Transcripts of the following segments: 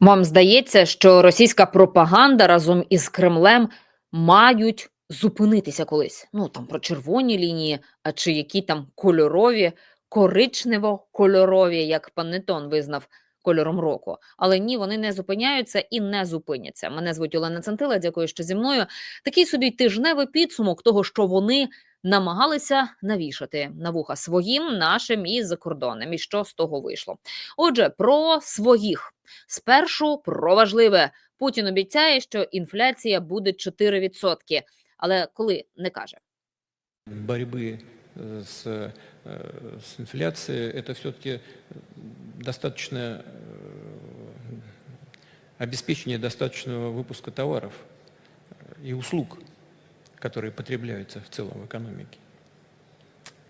Вам здається, що російська пропаганда разом із Кремлем мають зупинитися колись. Ну там про червоні лінії, а чи які там кольорові, коричнево-кольорові, як Панетон визнав кольором року. Але ні, вони не зупиняються і не зупиняться. Мене звуть Олена Центила. Дякую, що зі мною. Такий собі тижневий підсумок того, що вони намагалися навішати на вуха своїм, нашим і закордонним. І що з того вийшло? Отже, про своїх. Спершу про важливе. Путін обіцяє, що інфляція буде 4%. Але коли не каже. борьбы э, с, э, с инфляцией, это все-таки достаточно э, обеспечение достаточного выпуска товаров и услуг, Которые потребляются в целом в экономике.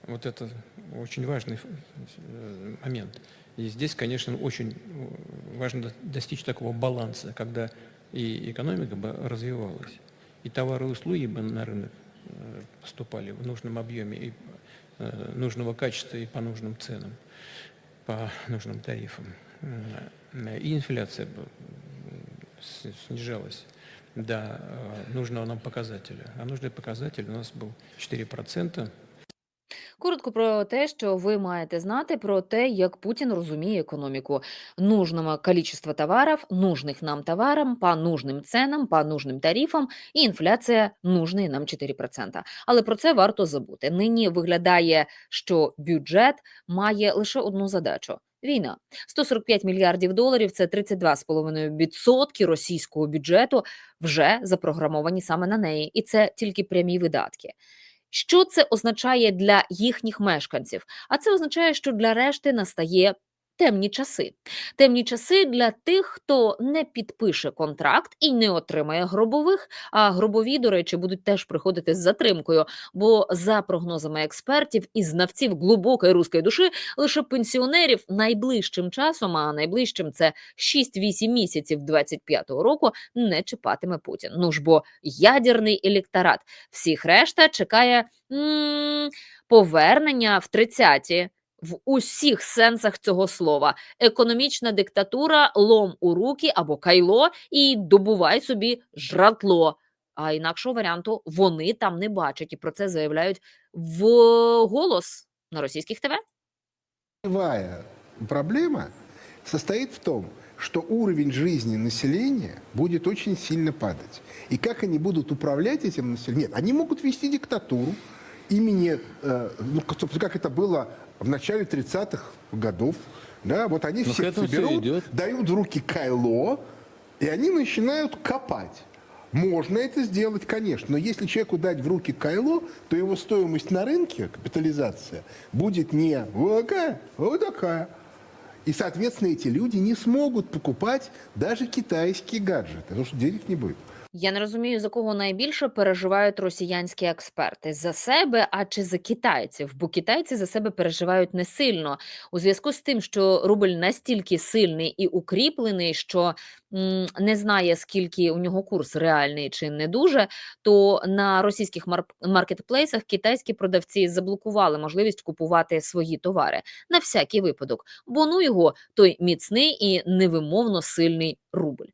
Вот это очень важный э, момент. И здесь, конечно, очень важно до- достичь такого баланса, когда и экономика бы развивалась, и товары и услуги бы на рынок э, поступали в нужном объеме и э, нужного качества и по нужным ценам, по нужным тарифам. Э, И инфляция бы снижалась до э, нужного нам показателя. А нужный показатель у нас был 4%. Коротко про те, що ви маєте знати про те, як Путін розуміє економіку. Нужного количества товаров, нужных нам товарам, по нужним ценам, по нужним тарифам, і інфляція нужний нам 4%. Але про це варто забути. Нині виглядає, що бюджет має лише одну задачу. Війна 145 мільярдів доларів це 32,5% російського бюджету вже запрограмовані саме на неї, і це тільки прямі видатки. Що це означає для їхніх мешканців? А це означає, що для решти настає темні часи. Темні часи для тих, хто не підпише контракт і не отримає гробових. А гробові, до речі, будуть теж приходити з затримкою. Бо за прогнозами експертів і знавців глибокої руської душі, лише пенсіонерів найближчим часом, а найближчим це 6-8 місяців 25-го року, не чіпатиме Путін. Ну ж бо ядерний електорат. Всіх решта чекає повернення в 30-ті В усіх сенсах цього слова економічна диктатура, лом у руки або кайло, і добувай собі жратло. А інакшого варіанту вони там не бачать, і про це заявляють в голос на російських ТВ. Ключевая проблема состоит в том, что уровень жизни населения будет очень сильно падать. И как они будут управлять этим населением? Нет, они могут вести диктатуру имени, э, ну, как, собственно, как это было в начале 30-х годов. Да, вот они всех всё соберут, идет. дают в руки кайло, и они начинают копать. Можно это сделать, конечно, но если человеку дать в руки кайло, то его стоимость на рынке, капитализация, будет не вот такая, вот такая. И, соответственно, эти люди не смогут покупать даже китайские гаджеты, потому что денег не будет. Я не розумію, за кого найбільше переживають росіянські експерти за себе, а чи за китайців? Бо китайці за себе переживають не сильно у зв'язку з тим, що рубль настільки сильний і укріплений, що не знає скільки у нього курс реальний чи не дуже. То на російських мар- маркетплейсах китайські продавці заблокували можливість купувати свої товари на всякий випадок, бо ну його той міцний і невимовно сильний рубль.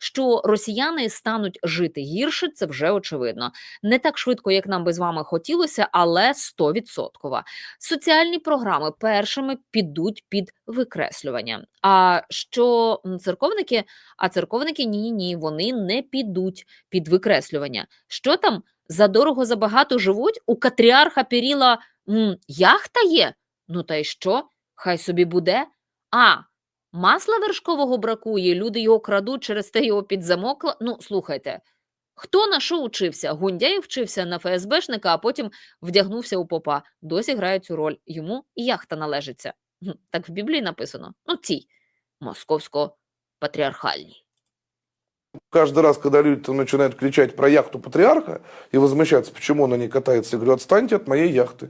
Що росіяни стануть жити гірше, це вже очевидно. Не так швидко, як нам би з вами хотілося, але 100%. Соціальні програми першими підуть під викреслювання. А що церковники? А церковники ні, ні, вони не підуть під викреслювання. Що там за дорого забагато живуть? У катріарха Піріла м, яхта є? Ну та й що? Хай собі буде. А масла вершкового бракує, люди його крадуть, через те його під замок. Ну, слухайте, хто на що учився? Гундяєв вчився на ФСБшника, а потім вдягнувся у попа. Досі грає цю роль. Йому і яхта належиться. Гм, Так в Біблії написано. Ну, цій московсько-патріархальній. Каждый раз, когда люди там начинают кричать про яхту патриарха и возмущаться, почему она не катается, я говорю, отстаньте от моей яхты.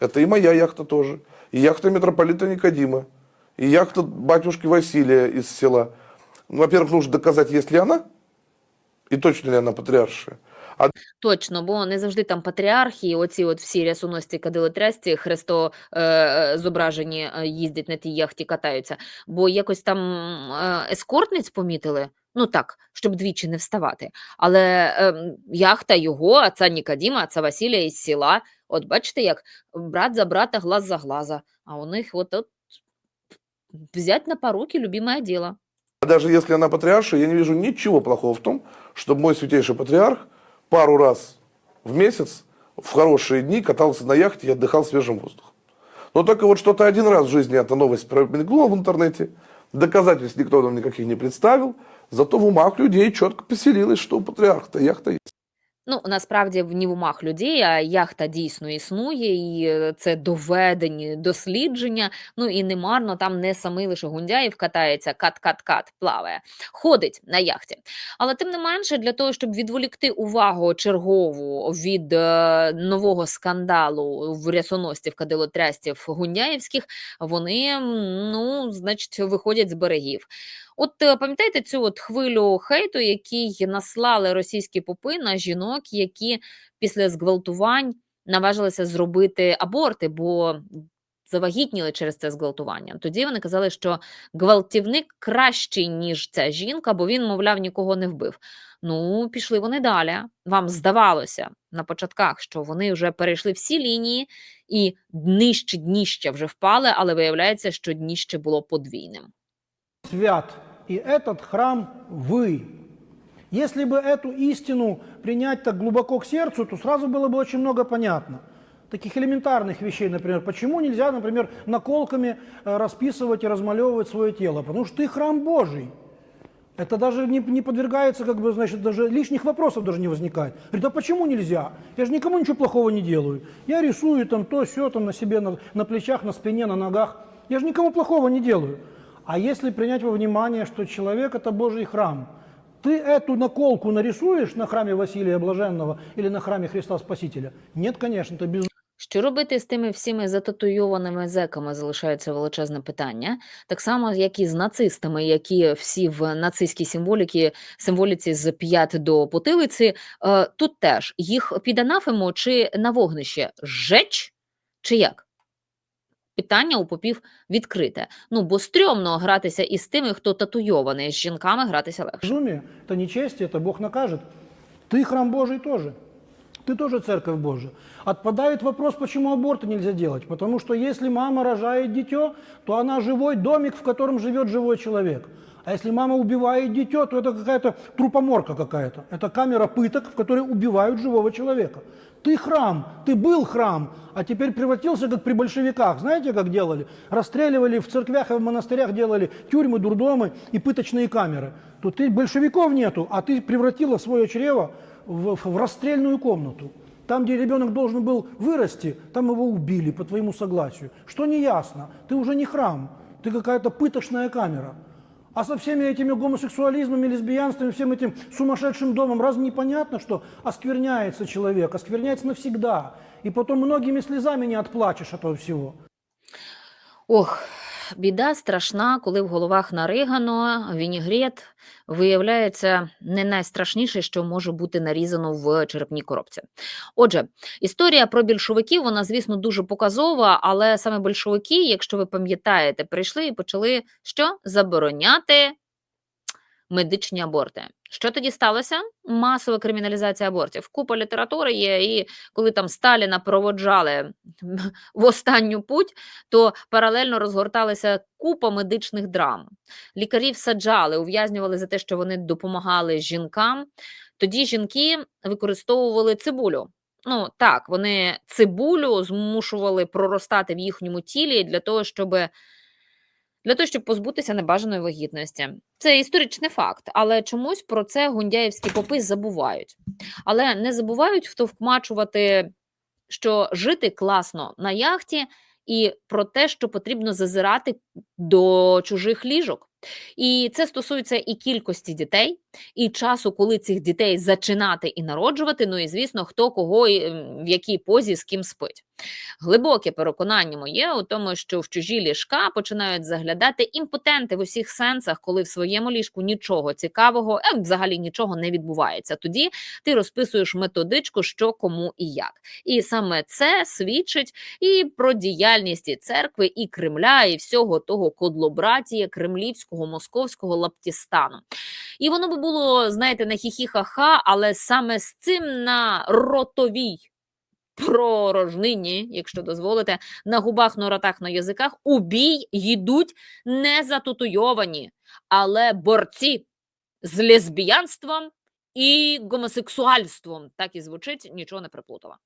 Это и моя яхта тоже. И яхта митрополита Никодима. И яхта батюшки Василия из села. Ну, Во-первых, нужно доказать, есть ли она, и точно ли она патриаршая. А Точно, бо не завжди там патріархи, оці от всі рясоносці, кадилотрясці, хресто е, е, зображені е, їздять на тій яхті, катаються. Бо якось там е, ескортниць помітили. Ну так, щоб двічі не вставати. Але ем, яхта його, отця Нікодіма, отця Василія із села. От бачите, як брат за брата, глаз за глаза. А у них от, от взять на поруки любимое дело. А даже если она патриарша, я не вижу ничего плохого в том, чтобы мой святейший патриарх пару раз в месяц в хорошие дни катался на яхте и отдыхал свежим воздухом. Но только вот что-то один раз в жизни эта новость промелькнула в интернете, доказательств никто нам никаких не представил, зато в умах людей четко поселилось, что у патриарха-то яхта есть. Ну, насправді в- ні в умах людей, а яхта дійсно існує, і е, це доведені дослідження. Ну і немарно там не самий лише Гундяєв катається, кат-кат-кат плаває, ходить на яхті. Але тим не менше, для того, щоб відволікти увагу чергову від е, нового скандалу в рясоностів, кадилотрястів гундяєвських, вони ну, значить, виходять з берегів. От е, пам'ятаєте цю от хвилю хейту, який наслали російські попи на жінок, які після зґвалтувань наважилися зробити аборти, бо завагітніли через це зґвалтування. Тоді вони казали, що гвалтівник кращий, ніж ця жінка, бо він, мовляв, нікого не вбив. Ну, пішли вони далі. Вам здавалося на початках, що вони вже перейшли всі лінії і днище дніще вже впали, але виявляється, що дніще було подвійним. Свят, и этот храм вы. Если бы эту истину принять так глубоко к сердцу, то сразу было бы очень много понятно. Таких элементарных вещей, например, почему нельзя, например, наколками э, расписывать и размалевывать свое тело? Потому что ты храм Божий. Это даже не, не подвергается, как бы, значит, даже лишних вопросов даже не возникает. Говорит, а почему нельзя? Я же никому ничего плохого не делаю. Я рисую там то, все там на себе, на, на плечах, на спине, на ногах. Я же никому плохого не делаю. А если принять во внимание, что человек это Божий храм, ты эту наколку нарисуешь на храме Василия Блаженного или на храме Христа Спасителя? Нет, конечно, это без Що робити з тими всіми зататуйованими зеками, залишається величезне питання. Так само, як і з нацистами, які всі в нацистській символіці, символіці з п'ят до потилиці. Е, тут теж їх під анафему чи на вогнище жеч чи як? Питання у попів відкрите. Ну, бо стрьомно гратися із тими, хто татуйований, з жінками гратися легше. безумие, это нечестие, это Бог накажет. Ты храм Божий тоже. Ты тоже церковь Божия. Отпадает вопрос, почему аборты нельзя делать. Потому что если мама рожает дитё, то она живой домик, в котором живет живой человек. А если мама убивает дитё, то это какая-то трупоморка какая-то. Это камера пыток, в которой убивают живого человека. Ты храм, ты был храм, а теперь превратился, как при большевиках. Знаете, как делали? Расстреливали в церквях и в монастырях, делали тюрьмы, дурдомы и пыточные камеры. То ты большевиков нету, а ты превратила свое чрево в, в расстрельную комнату. Там, где ребенок должен был вырасти, там его убили по твоему согласию. Что не ясно? Ты уже не храм, ты какая-то пыточная камера. А со всеми этими гомосексуализмами, лесбиянствами, всем этим сумасшедшим домом, разве непонятно, что оскверняется человек, оскверняется навсегда, и потом многими слезами не отплачешь этого всего. Ох, біда страшна, коли в головах наригано, вінігрет виявляється не найстрашніше, що може бути нарізано в черепній коробці. Отже, історія про більшовиків, вона, звісно, дуже показова, але саме більшовики, якщо ви пам'ятаєте, прийшли і почали що? Забороняти медичні аборти. Що тоді сталося? Масова криміналізація абортів. Купа літератури є, і коли там Сталіна проводжали в останню путь, то паралельно розгорталася купа медичних драм. Лікарів саджали, ув'язнювали за те, що вони допомагали жінкам. Тоді жінки використовували цибулю. Ну так, вони цибулю змушували проростати в їхньому тілі для того, щоб для того, щоб позбутися небажаної вагітності. Це історичний факт, але чомусь про це гундяєвські попи забувають. Але не забувають втовкмачувати, що жити класно на яхті, і про те, що потрібно зазирати до чужих ліжок. І це стосується і кількості дітей, і часу, коли цих дітей зачинати і народжувати. Ну і звісно, хто кого і в якій позі з ким спить. Глибоке переконання моє у тому, що в чужі ліжка починають заглядати імпотенти в усіх сенсах, коли в своєму ліжку нічого цікавого, е, взагалі нічого не відбувається. Тоді ти розписуєш методичку, що кому і як. І саме це свідчить і про діяльність і церкви, і Кремля, і всього того кодлобратія кремлівського московського лаптістану. І воно би було, знаєте, на хі-хі-ха-ха, але саме з цим на ротовій пророжнині, якщо дозволите, на губах, на ротах, на язиках у бій йдуть не затутуйовані, але борці з лесбіянством і гомосексуальством. Так і звучить, нічого не приплутала.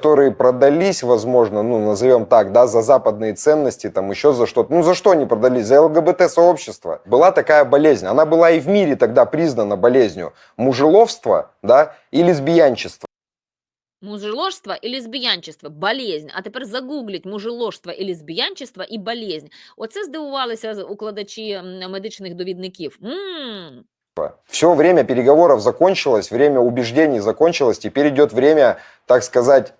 которые продались, возможно, ну, назовем так, да, за западные ценности, там еще за что-то. Ну, за что они продались? За ЛГБТ-сообщество. Была такая болезнь. Она была и в мире тогда признана болезнью. Мужеловство, да, и лесбиянчество. Мужеложство і лесбіянчество – болезнь. А тепер загугліть мужеложство і лесбіянчество і болезнь. Оце здивувалися з- укладачі м, медичних довідників. М, Все время переговоров закончилось, время убеждений закончилось. Теперь идет время, так сказать,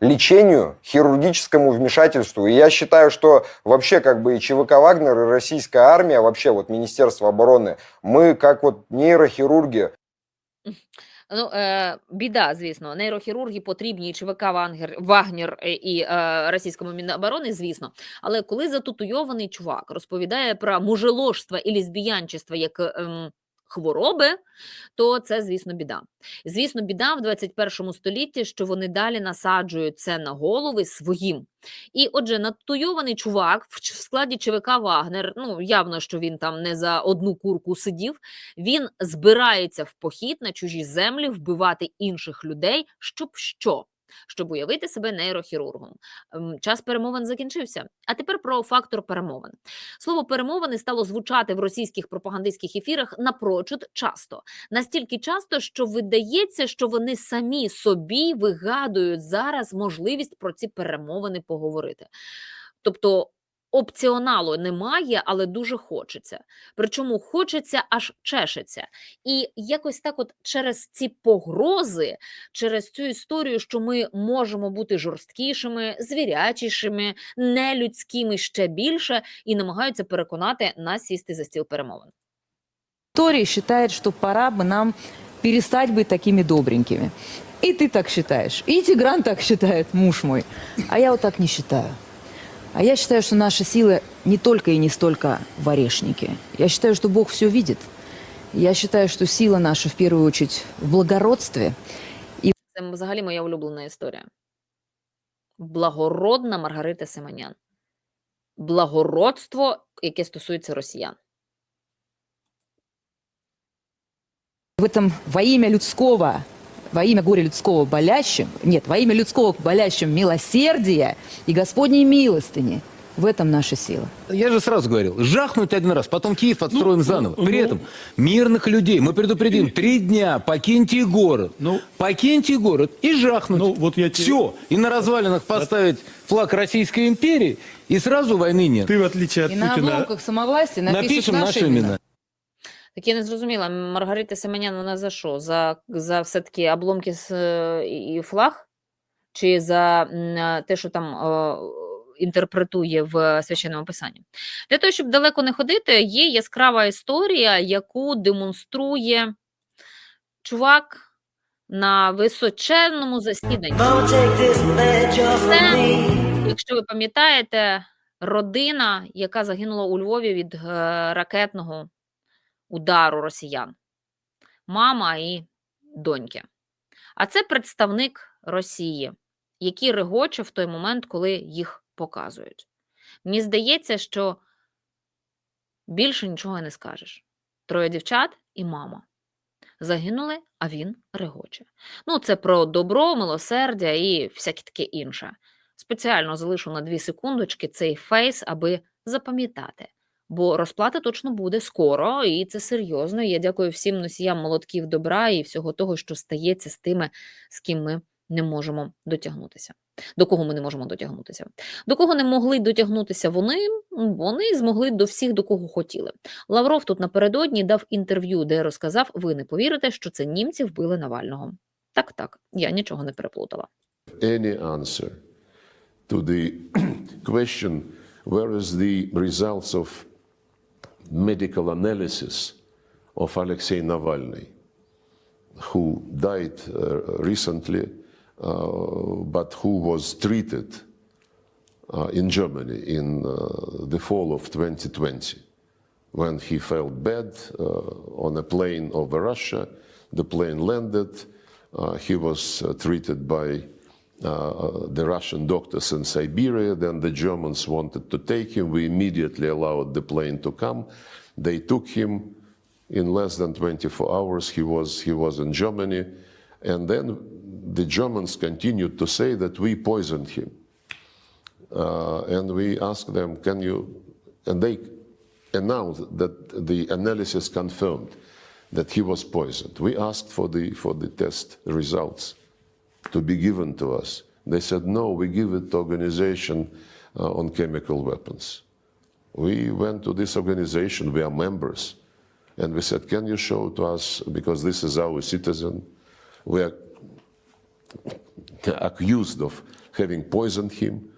лечению, хирургическому вмешательству. И я считаю, что вообще как бы и ЧВК «Вагнер», и российская армия, вообще вот Министерство обороны, мы как вот нейрохирурги, Ну, е, біда, звісно, нейрохірурги потрібні і ЧВК Вагнер е, і е, російському Міноборони, звісно. Але коли затутуйований чувак розповідає про мужеложство і лесбіянчество як ем, хвороби, то це, звісно, біда. Звісно, біда в 21 столітті, що вони далі насаджують це на голови своїм. І отже, натуйований чувак в складі ЧВК Вагнер, ну явно, що він там не за одну курку сидів, він збирається в похід на чужі землі вбивати інших людей, щоб що? Щоб уявити себе нейрохірургом. Ем, Час перемовин закінчився. А тепер про фактор перемовин. Слово перемовини стало звучати в російських пропагандистських ефірах напрочуд часто. Настільки часто, що видається, що вони самі собі вигадують зараз можливість про ці перемовини поговорити. Тобто опціоналу немає, але дуже хочеться. Причому хочеться аж чешеться. І якось так, от через ці погрози, через цю історію, що ми можемо бути жорсткішими, звірячішими, нелюдськими ще більше, і намагаються переконати нас сісти за стіл перемовин. Тори считает, что пора бы нам перестать быть такими добренькими. И ты так считаешь. И Тигран так считает, муж мой. А я вот так не считаю. А я считаю, что наша сила не только и не столько в орешнике. Я считаю, что Бог все видит. Я считаю, что сила наша в первую очередь в благородстве. Це взагалі моя улюблена історія. Благородна Маргарита Семенян. Благородство, яке стосується росіян. В этом во имя людского, во имя горя людского болящим, нет, во имя людского болящим милосердия и Господней милостыни. В этом наша сила. Я же сразу говорил, жахнуть один раз, потом Киев отстроим ну, заново. При ну. этом мирных людей мы предупредим, три дня, покиньте город. Ну. покиньте город и жахнуть. Ну, вот я тебе- Все. И на развалинах поставить флаг Российской империи, и сразу войны нет. Ты, в отличие от И на Путина, обломках самовластия напишут Напишем наши наши имена. имена. Так я не зрозуміла, Маргарита Семенян, вона за що? За, за все-таки обломки з, е, і флаг? Чи за е, те, що там е, інтерпретує в священному писанні? Для того, щоб далеко не ходити, є яскрава історія, яку демонструє чувак на височенному засіданні. Це, якщо ви пам'ятаєте, родина, яка загинула у Львові від ракетного удару росіян. Мама і доньки. А це представник Росії, який регоче в той момент, коли їх показують. Мені здається, що більше нічого не скажеш. Троє дівчат і мама. Загинули, а він регоче. Ну, це про добро, милосердя і всяке таке інше. Спеціально залишу на дві секундочки цей фейс, аби запам'ятати. Бо розплата точно буде скоро, і це серйозно. Я дякую всім носіям молотків добра і всього того, що стається з тими, з ким ми не можемо дотягнутися. До кого ми не можемо дотягнутися? До кого не могли дотягнутися вони, вони змогли до всіх, до кого хотіли. Лавров тут напередодні дав інтерв'ю, де розказав: ви не повірите, що це німці вбили Навального. Так, так, я нічого не переплутала. any answer to the question where is the results of medical analysis of Alexei Navalny, who died uh, recently, uh, but who was treated uh, in Germany in uh, the fall of 2020 when he felt bad on a plane over Russia. The plane landed. He was treated by the Russian doctors in Siberia. Then the Germans wanted to take him. We immediately allowed the plane to come. They took him. In less than 24 hours, he was, he was in Germany. And then the Germans continued to say that we poisoned him. Uh, and we asked them, can you, and they announced that the analysis confirmed that he was poisoned. We asked for the, for the test results to be given to us. They said, no, we give it to organization uh, on chemical weapons. We went to this organization, we are members, and we said, can you show to us, because this is our citizen, we are accused of having poisoned him.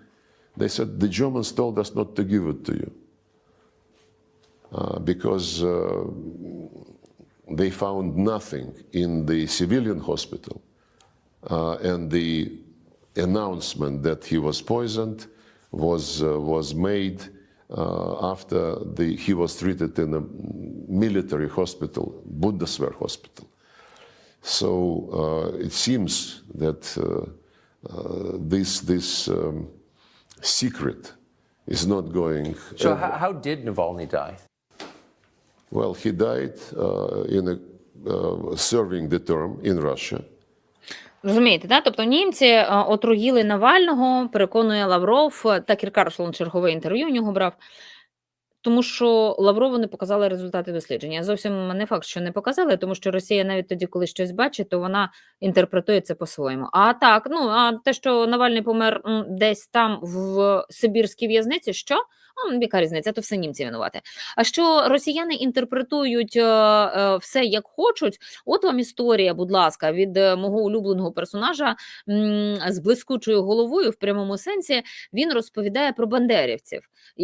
They said, the Germans told us not to give it to you uh, because uh, they found nothing in the civilian hospital and the announcement that he was poisoned was, uh, was made uh, after the, he was treated in a military hospital, Bundeswehr hospital. So uh, it seems that uh, uh, this, this um, secret is not going. So, how, how did Navalny die? Well, he died uh, in a, uh, serving the term in Russia. Розумієте, да? Тобто німці е, отруїли Навального, переконує Лавров, Такер Карлсон чергове інтерв'ю у нього брав. Тому що Лаврову не показали результати дослідження. Зовсім не факт, що не показали, тому що Росія навіть тоді, коли щось бачить, то вона інтерпретує це по-своєму. А так, ну а те, що Навальний помер десь там в Сибірській в'язниці, що? А, яка різниця? То все німці винувати. А що росіяни інтерпретують е, е, все як хочуть, От вам історія, будь ласка, від е, мого улюбленого персонажа з блискучою головою в прямому сенсі. Він розповідає про бандерівців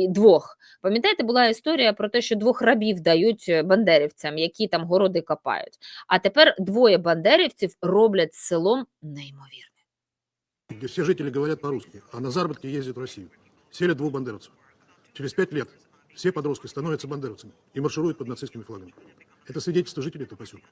двох. Пам'ятаєте, була історія про те, що двох рабів дають бандерівцям, які там городи копають. А тепер двоє бандерівців роблять з селом неймовірне. где все жители говорят по-русски, а на заработки ездят в Россию. Сели двух бандеровцев. Через пять лет все подростки становятся бандеровцами и маршируют под нацистскими флагами. Это свидетельство жителей этого поселка.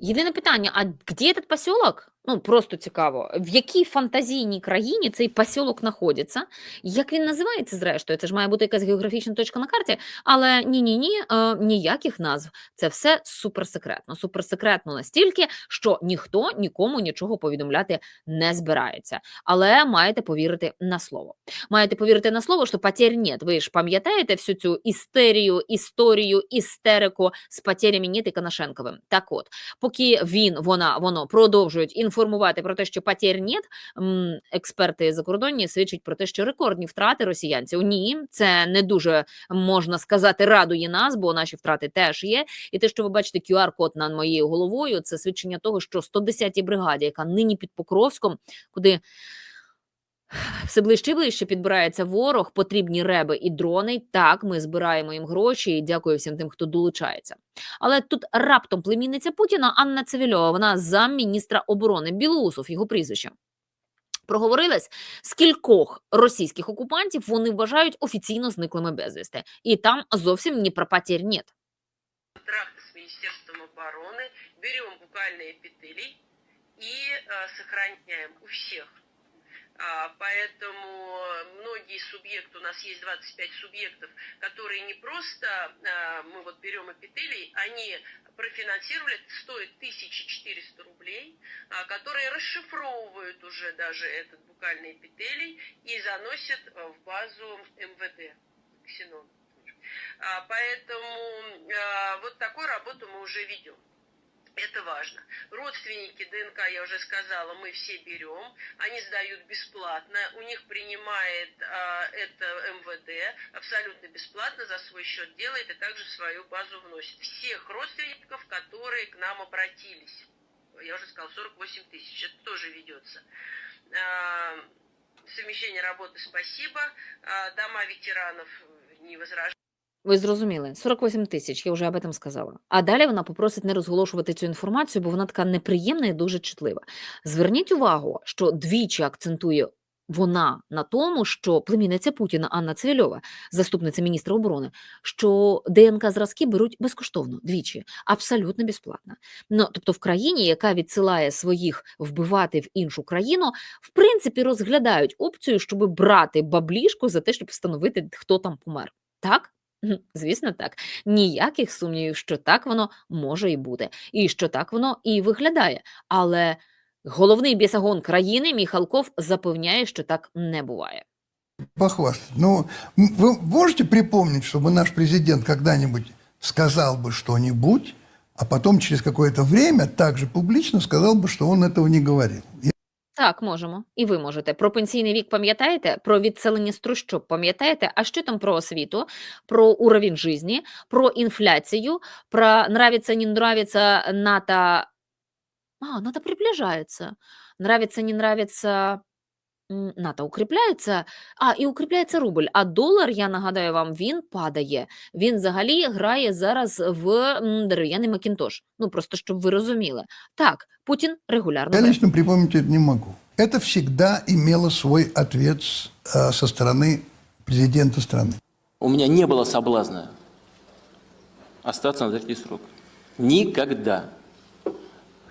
Єдине питання: а де этот поселок? Ну просто цікаво, в якій фантазійній країні цей поселок знаходиться? Як він називається зрештою? Це ж має бути якась географічна точка на карті, але ні, ні, ні, е, ніяких назв. Це все суперсекретно. Суперсекретно настільки, що ніхто нікому нічого повідомляти не збирається. Але маєте повірити на слово. Маєте повірити на слово, що потерь нет. Ви ж пам'ятаєте всю цю істерію, історію, істерику з потерями нет і Коношенковим. Так от, поки він, вона, воно продовжують інформувати про те, що потерь нет, експерти закордонні свідчать про те, що рекордні втрати росіянців. Ні, це не дуже можна сказати, радує нас, бо наші втрати теж є. І те, що ви бачите QR-код над моєю головою, це свідчення того, що 110-й бригаді, яка нині під Покровськом, куди все ближче і ближче підбирається ворог, потрібні реби і дрони. Так, ми збираємо їм гроші і дякую всім тим, хто долучається. Але тут раптом племінниця Путіна Анна Цивільова, вона замміністра оборони Білоусов, його прізвище. Проговорилась, скількох російських окупантів вони вважають офіційно зниклими безвісти. І там зовсім ні про потерь нет. контракты с Министерством обороны, берем буквально эпителий и э, сохраняем у всех. А, поэтому многие субъекты, у нас есть 25 субъектов, которые не просто а, мы вот берем эпителий, они профинансировали, стоит 1400 рублей, а, которые расшифровывают уже даже этот букальный эпителий и заносят в базу МВД. Ксенон. Поэтому вот такую работу мы уже ведем. Это важно. Родственники ДНК, я уже сказала, мы все берем. Они сдают бесплатно. У них принимает а, это МВД абсолютно бесплатно за свой счет делает и также в свою базу вносит. Всех родственников, которые к нам обратились. я уже сказала, 48 тысяч. Это тоже ведется. А, Совмещение работы спасибо. А, Дома ветеранов не возражают. Ви зрозуміли, 48 тисяч, я вже об этом сказала. А далі вона попросить не розголошувати цю інформацію, бо вона така неприємна і дуже чутлива. Зверніть увагу, що двічі акцентує вона на тому, що племінниця Путіна Анна Цивільова, заступниця міністра оборони, що ДНК зразки беруть безкоштовно двічі, абсолютно безплатно. Ну тобто, в країні, яка відсилає своїх вбивати в іншу країну, в принципі розглядають опцію, щоб брати баблішку за те, щоб встановити, хто там помер. Так? Мгм, Звісно, так. Ніяких сумнівів, що так воно може і бути, і що так воно і виглядає. Але головний бісагон країни Міхалков запевняє, що так не буває. похвастать. Ну, м- вы можете припомнить, чтобы наш президент когда-нибудь сказал бы что-нибудь, а потом через какое-то время также публично сказал бы, что он этого не говорил? Так, можемо. І ви можете. Про пенсійний вік пам'ятаєте? Про відселення з пам'ятаєте? А що там про освіту, про уровень житті, про інфляцію, про нравиться, не нравиться, НАТО. А, НАТО приближається. Нравиться, не нравится. м, НАТО укріпляється, а і укріпляється рубль. А долар, я нагадаю вам, він падає. Він взагалі грає зараз в м, дерев'яний Макінтош. Ну просто щоб ви розуміли. Так, Путін регулярно Я бреше. лично припомнить это не могу. Это всегда имело свой ответ с- э, со стороны президента страны. У меня не было соблазна остаться на третий срок. Никогда.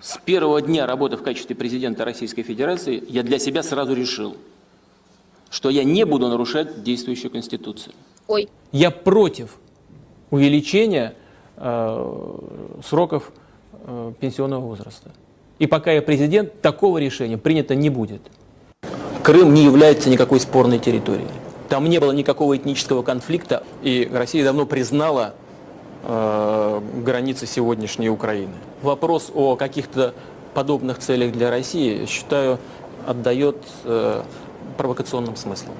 С первого дня работы в качестве президента Российской Федерации я для себя сразу решил, что я не буду нарушать действующую Конституцию. Ой, Я против увеличения э, сроков э, пенсионного возраста. И пока я президент, такого решения принято не будет. Крым не является никакой спорной территорией. Там не было никакого этнического конфликта, и Россия давно признала э, границы сегодняшней Украины. Вопрос о каких-то подобных целях для России, считаю, отдает э, провокационным смыслом.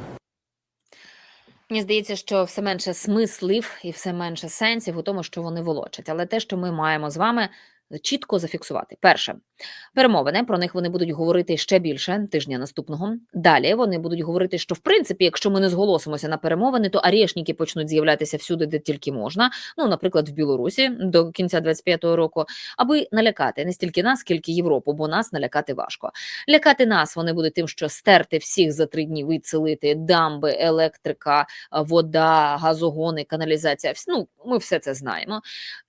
Мені здається, що все менше смислів і все менше сенсів у тому, що вони волочать. Але те, що ми маємо з вами чітко зафіксувати. Перше, перемовини про них вони будуть говорити ще більше тижня наступного. Далі вони будуть говорити, що в принципі, якщо ми не зголосимося на перемовини, то арешники почнуть з'являтися всюди, де тільки можна. Ну, наприклад, в Білорусі до кінця 25-го року, аби налякати не стільки нас, скільки Європу, бо нас налякати важко. Лякати нас вони будуть тим, що стерти всіх за три дні, відселити дамби, електрика, вода, газогони, каналізація. Ну, ми все це знаємо.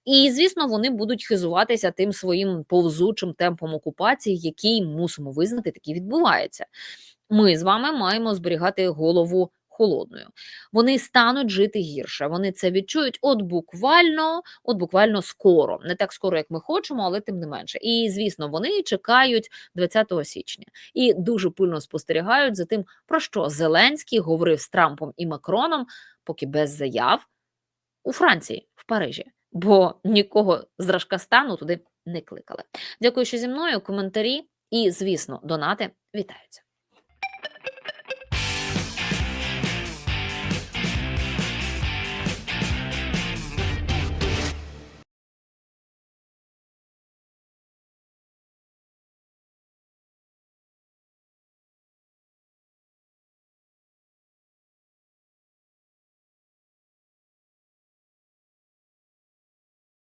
І звісно, вони будуть хизуватися тим своїм повзучим темпом окупації, який мусимо визнати, таки відбувається. Ми з вами маємо зберігати голову холодною. Вони стануть жити гірше. Вони це відчують от буквально, от буквально скоро. Не так скоро, як ми хочемо, але тим не менше. І звісно, вони чекають 20 січня і дуже пильно спостерігають за тим, про що Зеленський говорив з Трампом і Макроном, поки без заяв у Франції, в Парижі. Бо нікого з Рашкастану туди не кликали. Дякую, що зі мною. Коментарі і, звісно, донати вітаються.